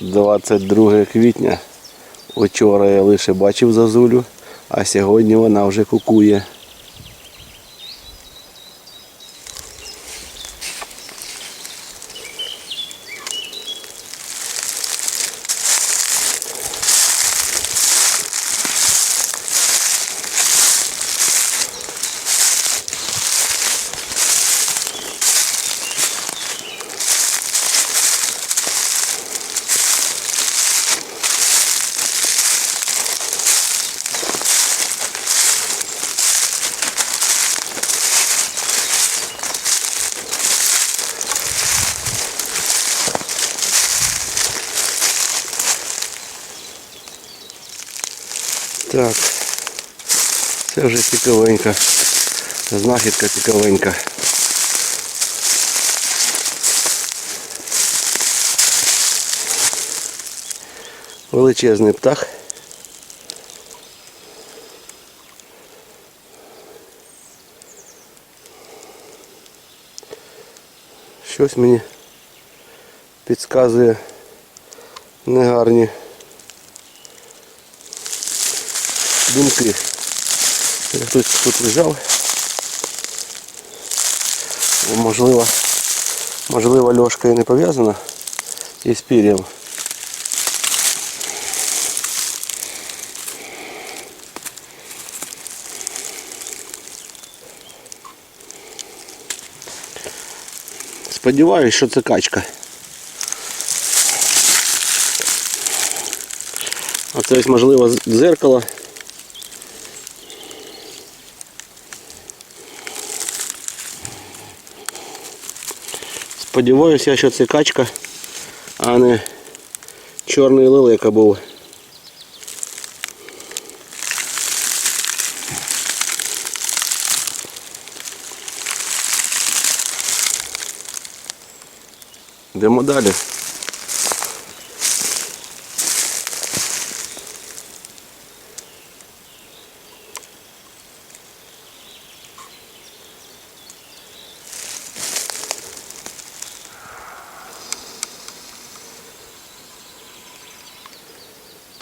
22 квітня. Учора я лише бачив зазулю, а сьогодні вона вже кукує. Так, це вже цікавенька. Знахідка цікавенька. Величезний птах. Щось мені підказує негарні думки. Хтось тут лежав. Можливо, можливо льошка і не пов'язана із пір'ям. Сподіваюсь, що це качка. А це ось можливо з- дзеркало. Сподіваюся, що це качка, а не чорний лелека був. Йдемо далі.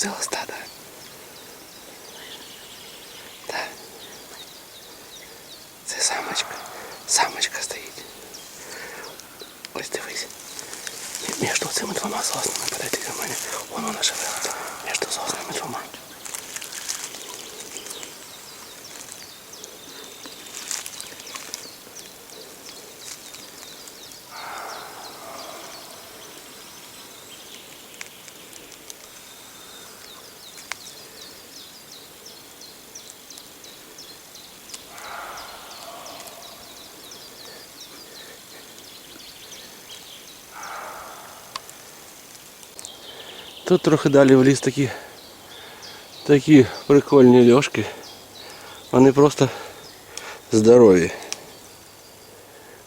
Ціла стада. Так. Це самочка. Самочка стоїть. Ось дивись. Між цими двома соснами подайте до мене. Вон вона живе. Між соснами двома. Тут трохи далі в ліс такі, такі прикольні льошки. Вони просто здорові.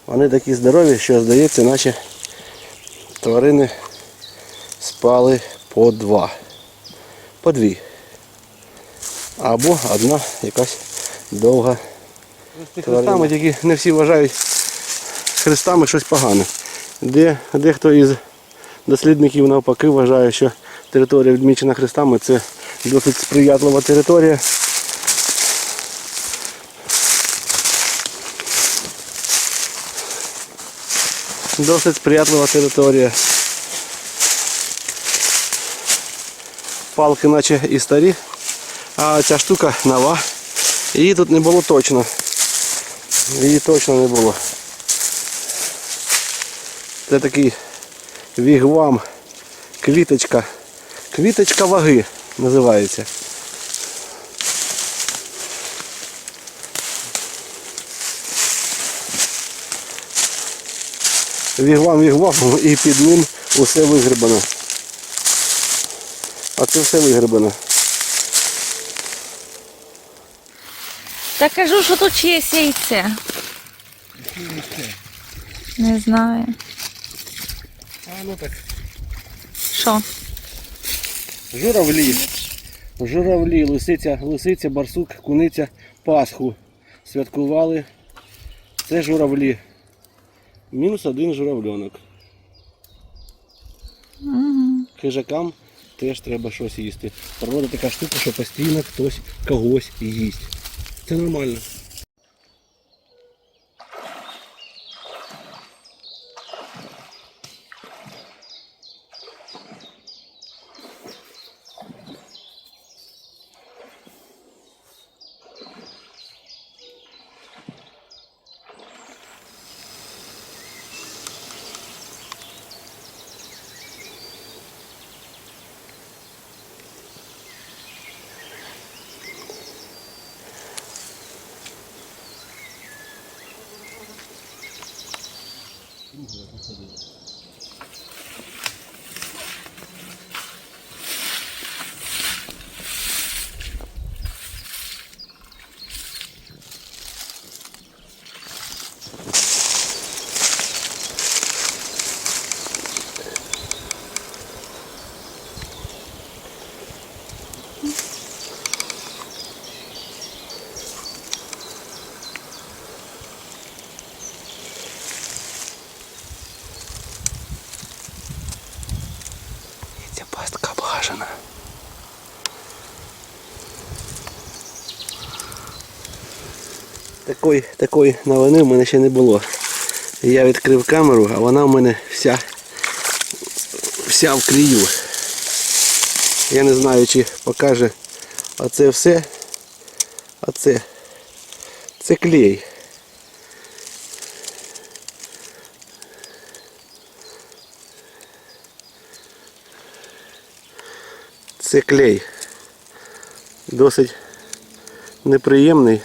Вони такі здорові, що здається, наче тварини спали по два. По дві. Або одна якась довга. Хрестами тільки не всі вважають хрестами щось погане. Де, дехто із дослідників навпаки вважає, що територія відмічена хрестами це досить сприятлива територія. Досить сприятлива територія. Палки наче і старі, а ця штука нова. Її тут не було точно. Її точно не було. Це такий вігвам, квіточка. Квіточка ваги називається. Вігвам, вігвам і під ним усе вигребано. А це все вигребано. Та кажу, що тут чиєсь яйце. Не знаю. А ну так. Що? Журавлі. Журавлі, лисиця, лисиця, барсук, куниця, Пасху. Святкували. Це журавлі. Мінус один журавльонок. Хижакам теж треба щось їсти. Природа така штука, що постійно хтось когось їсть. Це нормально. І Такої, такої новини в мене ще не було. Я відкрив камеру, а вона в мене вся, вся в крію. Я не знаю, чи покаже. А це все. А це. Це клей. Це клей. Досить неприємний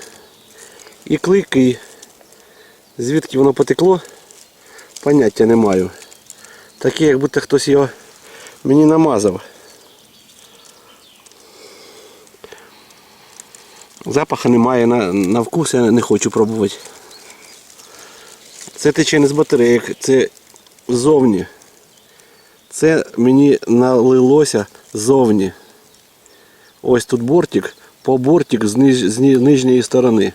і клейкий. Звідки воно потекло, поняття не маю. Таке, як будто хтось його мені намазав. Запаха немає, на, на вкус я не хочу пробувати. Це тече не з батареїк, це ззовні. Це мені налилося ззовні. Ось тут бортик, по бортик з, ниж, з нижньої сторони.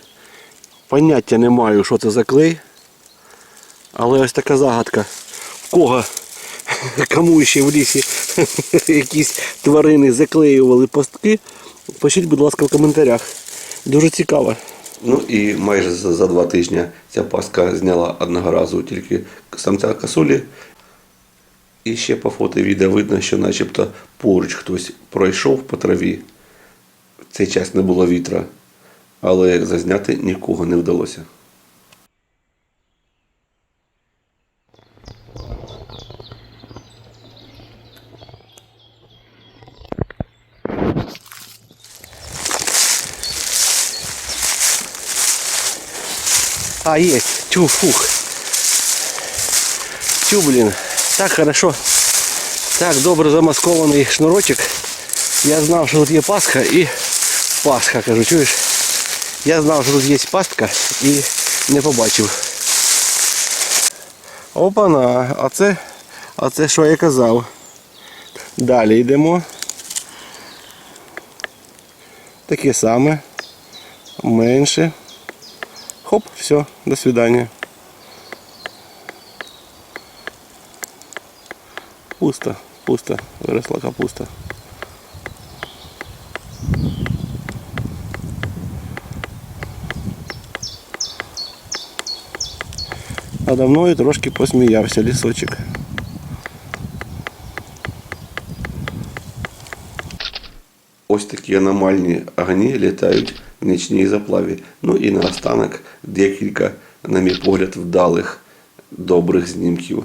Поняття не маю, що це за клей. Але ось така загадка. Кого, кому ще в лісі якісь тварини заклеювали пастки, пишіть, будь ласка, в коментарях. Дуже цікаво. Ну і майже за, два тижні ця паска зняла одного разу тільки самця косулі. І ще по фото відео видно, що начебто поруч хтось пройшов по траві. В цей час не було вітра, але зазняти нікого не вдалося. А, есть. Тю, фух. Тю, блин. Так хорошо. Так добре замаскований шнурочок. Я знав, що тут є пасха і пасха, кажу, чуєш? Я знав, що тут є пастка і не побачив. Опана, а це, а це що я казав. Далі йдемо. Таке саме. Менше. Хоп, все, до свидания. Пусто, пусто, виросла капуста. Надо мною трошки посміявся лісочок. Ось такі аномальні огні літають в нічній заплаві. Ну і наостанок декілька, на мій погляд, вдалих добрих знімків.